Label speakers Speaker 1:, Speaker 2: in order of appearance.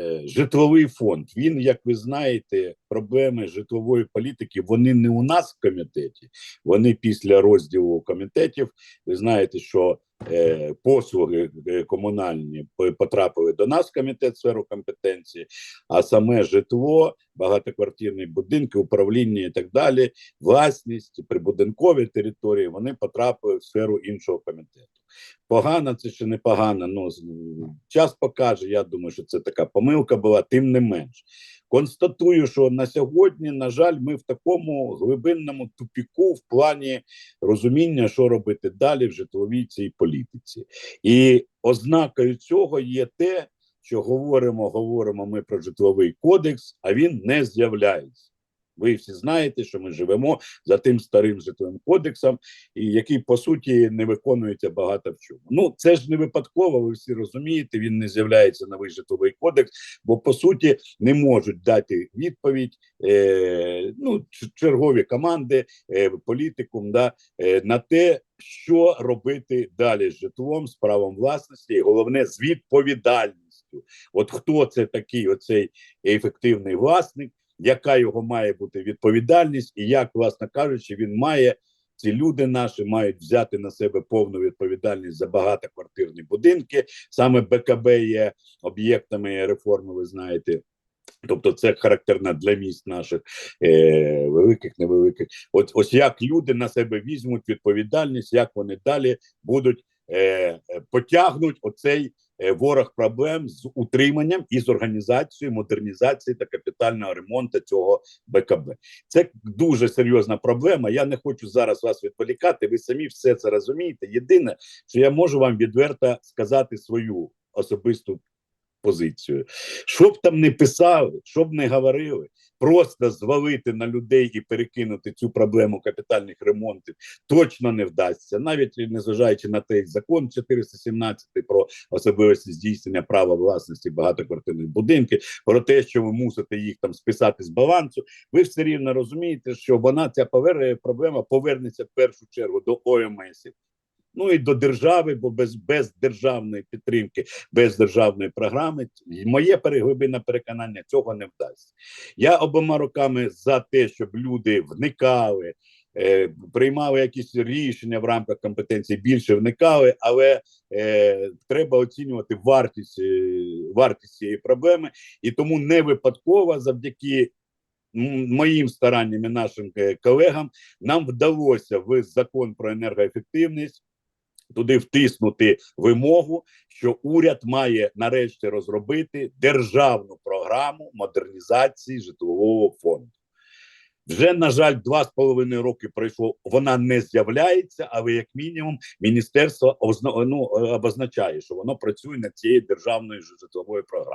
Speaker 1: е, житловий фонд. Він, як ви знаєте, проблеми житлової політики вони не у нас в комітеті. Вони після розділу комітетів. Ви знаєте, що послуги е, комунальні потрапили до нас в комітет сферу компетенції, а саме житло, багатоквартирні будинки, управління і так далі, власність, прибудинкові території вони потрапили в сферу іншого комітету. Погано це чи не погано. Ну час покаже. Я думаю, що це така помилка була, тим не менш. Констатую, що на сьогодні, на жаль, ми в такому глибинному тупіку в плані розуміння, що робити далі в житловій цій політиці. І ознакою цього є те, що говоримо, говоримо ми про житловий кодекс, а він не з'являється. Ви всі знаєте, що ми живемо за тим старим житловим кодексом, і який по суті не виконується багато в чому. Ну це ж не випадково. Ви всі розумієте. Він не з'являється новий житловий кодекс, бо по суті не можуть дати відповідь. Е, ну чергові команди, е, політикум, да е, на те, що робити далі з житлом, з правом власності, і головне з відповідальністю. От хто це такий, оцей ефективний власник, яка його має бути відповідальність, і як, власне кажучи, він має. Ці люди наші мають взяти на себе повну відповідальність за багатоквартирні будинки. Саме БКБ є об'єктами реформи, ви знаєте. Тобто, це характерно для міст наших е, великих, невеликих. От ось як люди на себе візьмуть відповідальність, як вони далі будуть е, е, потягнуть оцей ворог проблем з утриманням і з організацією модернізації та капітального ремонту цього БКБ. Це дуже серйозна проблема. Я не хочу зараз вас відволікати. Ви самі все це розумієте. Єдине, що я можу вам відверто сказати свою особисту позицію. Що б там не писали, що б не говорили, просто звалити на людей і перекинути цю проблему капітальних ремонтів точно не вдасться, навіть незважаючи на той закон 417 про особливості здійснення права власності багатоквартирних будинків, про те, що ви мусите їх там списати з балансу. Ви все рівно розумієте, що вона ця проблема повернеться в першу чергу до ОМСів. Ну і до держави, бо без, без державної підтримки, без державної програми, моє переглибинне переконання цього не вдасться. Я обома руками за те, щоб люди вникали, е, приймали якісь рішення в рамках компетенції, більше вникали, але е, треба оцінювати вартість, е, вартість цієї проблеми, і тому не випадково завдяки. Моїм старанням і нашим е, колегам нам вдалося в закон про енергоефективність туди втиснути вимогу, що уряд має нарешті розробити державну програму модернізації житлового фонду. Вже, на жаль, два з половиною роки пройшло, вона не з'являється, але як мінімум міністерство ну, е, обозначає, що воно працює над цією державною житловою програмою.